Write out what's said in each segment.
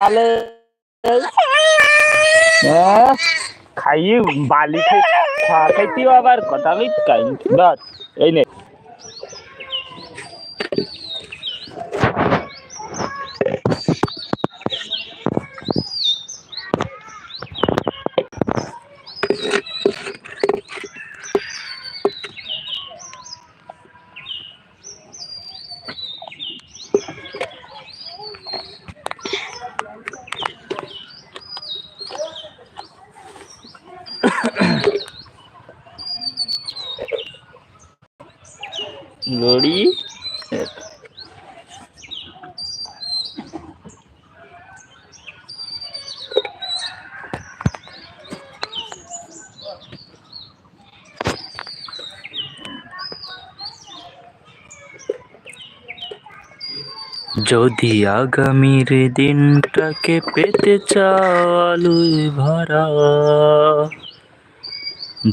তাহলে হ্যাঁ, খাইয়ে বালি খাই খাইতেও আবার কথা বলি বাস এই নে। গড়ি যদি আগামীর দিনটাকে পেতে চাও আলোয় ভরা।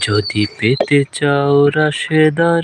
যদি পেতে চাও রাশেদার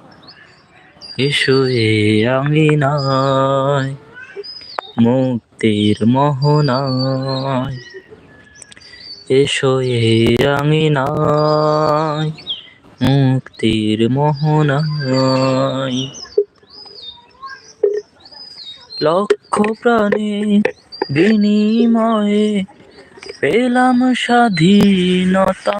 এ আঙিনায় মুক্তির মোহনায় এসো এ আঙিনায় মুক্তির মোহনায় লক্ষ প্রাণে বিনিময়ে পেলাম স্বাধীনতা।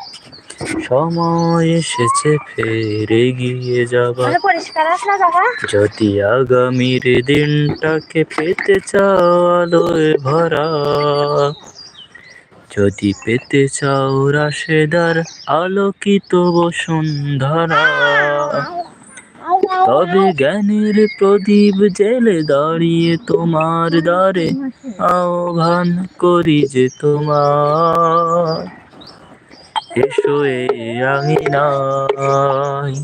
সময় এসেছে ফের গিয়ে জায়গা যদি আগামীর দিনটাকে পেতে চাও আলোয় ভরা যদি পেতে চাও রাশেদার আলোকিত বসুন্ধরা তবে জ্ঞানের প্রদীপ জেলে দাঁড়িয়ে তোমার দ্বারে আহ্বান করি যে তোমার এসো এ আঙিনায়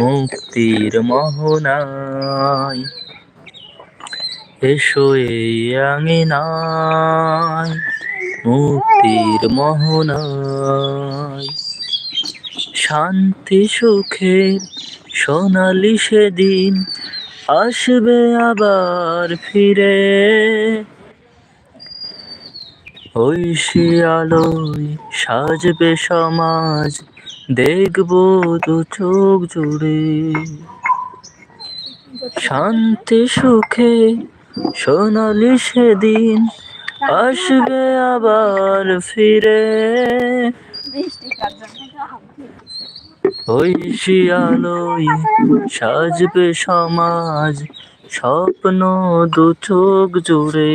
মুক্তির মোহনায় এসো এ আঙিনায় মুক্তির মোহনায় শান্তি সুখের সোনালি সেদিন আসবে আবার ফিরে। ঐশী আলোয় সাজবে সমাজ, দেখব দু চোখ জুড়ে। শান্তি, সুখে সোনালি সেদিন আসবে আবার ফিরে। ঐশী আলোয় সাজবে সমাজ, স্বপ্ন দু চোখ জুড়ে।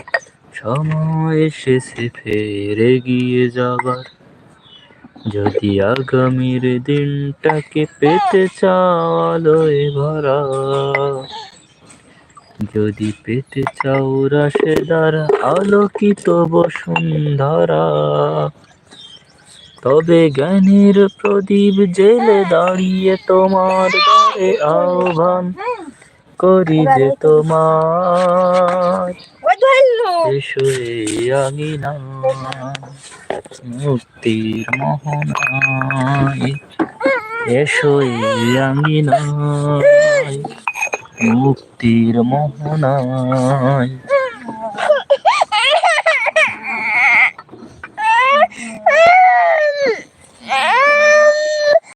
সময় এসেছে ফেরে গিয়ে যাবার। যদি আগামীর দিনটাকে পেতে চাও ভরা, যদি পেতে চাও রাশে দ্বারা আলোকিত বসুন্ধরা, তবে জ্ঞানের প্রদীপ জেলে দাঁড়িয়ে তোমার আহ্বান করি যে তোমার। আঙিনা মুক্তির মোহনায় মুক্তির মোহনায়।